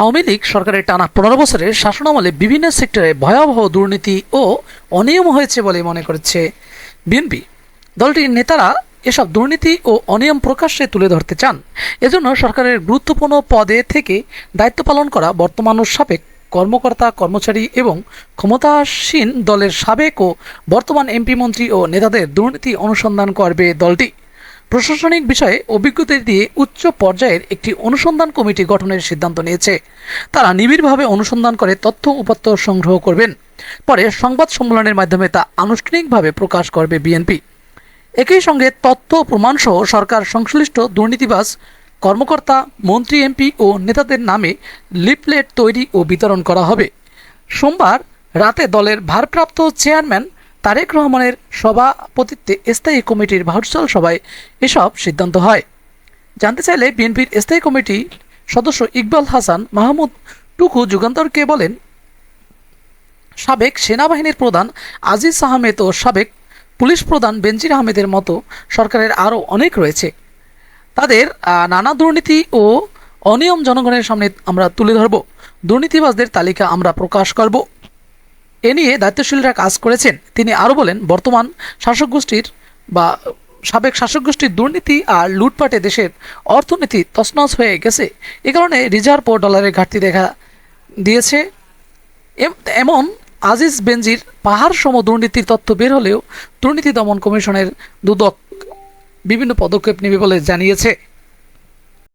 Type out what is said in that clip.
আওয়ামী লীগ সরকারের টানা পনেরো বছরের শাসনামলে বিভিন্ন সেক্টরে ভয়াবহ দুর্নীতি ও অনিয়ম হয়েছে বলে মনে করছে বিএনপি। দলটির নেতারা এসব দুর্নীতি ও অনিয়ম প্রকাশ্যে তুলে ধরতে চান। এজন্য সরকারের গুরুত্বপূর্ণ পদে থেকে দায়িত্ব পালন করা বর্তমান সাবেক কর্মকর্তা, কর্মচারী এবং ক্ষমতাসীন দলের সাবেক ও বর্তমান এমপি মন্ত্রী ও নেতাদের দুর্নীতি অনুসন্ধান করবে দলটি। প্রশাসনিক বিষয়ে অভিজ্ঞতা দিয়ে উচ্চ পর্যায়ের একটি অনুসন্ধান কমিটি গঠনের সিদ্ধান্ত নিয়েছে। তারা নিবিড়ভাবে অনুসন্ধান করে তথ্য উপাত্ত সংগ্রহ করবেন। পরে সংবাদ সম্মেলনের মাধ্যমে তা আনুষ্ঠানিকভাবে প্রকাশ করবে বিএনপি। একই সঙ্গে তথ্য প্রমাণসহ সরকার সংশ্লিষ্ট দুর্নীতিবাজ কর্মকর্তা, মন্ত্রী, এমপি ও নেতাদের নামে লিফলেট তৈরি ও বিতরণ করা হবে। সোমবার রাতে দলের ভারপ্রাপ্ত চেয়ারম্যান তারেক রহমানের সভাপতিত্বে স্থায়ী কমিটির ভার্চুয়াল সভায় এসব সিদ্ধান্ত হয়। জানতে চাইলে বিএনপির স্থায়ী কমিটি সদস্য ইকবাল হাসান, মাহমুদ টুকু যুগান্তরকে বলেন, সাবেক সেনাবাহিনীর প্রধান আজিজ আহমেদ ও সাবেক পুলিশ প্রধান বেনজির আহমেদের মতো সরকারের আরও অনেক রয়েছে। তাদের নানা দুর্নীতি ও অনিয়ম জনগণের সামনে আমরা তুলে ধরব। দুর্নীতিবাজদের তালিকা আমরা প্রকাশ করব। এ নিয়ে দায়িত্বশীলরা কাজ করেছেন। তিনি আরও বলেন, বর্তমান শাসক গোষ্ঠীর বা সাবেক শাসক গোষ্ঠীর দুর্নীতি আর লুটপাটে দেশের অর্থনীতি তছনছ হয়ে গেছে। এ কারণে রিজার্ভ ও ডলারের ঘাটতি দেখা দিয়েছে। এম- এমন আজিজ বেনজির পাহাড় সম দুর্নীতির তথ্য বের হলেও দুর্নীতি দমন কমিশনের দুদক বিভিন্ন পদক্ষেপ নেবে বলে জানিয়েছে।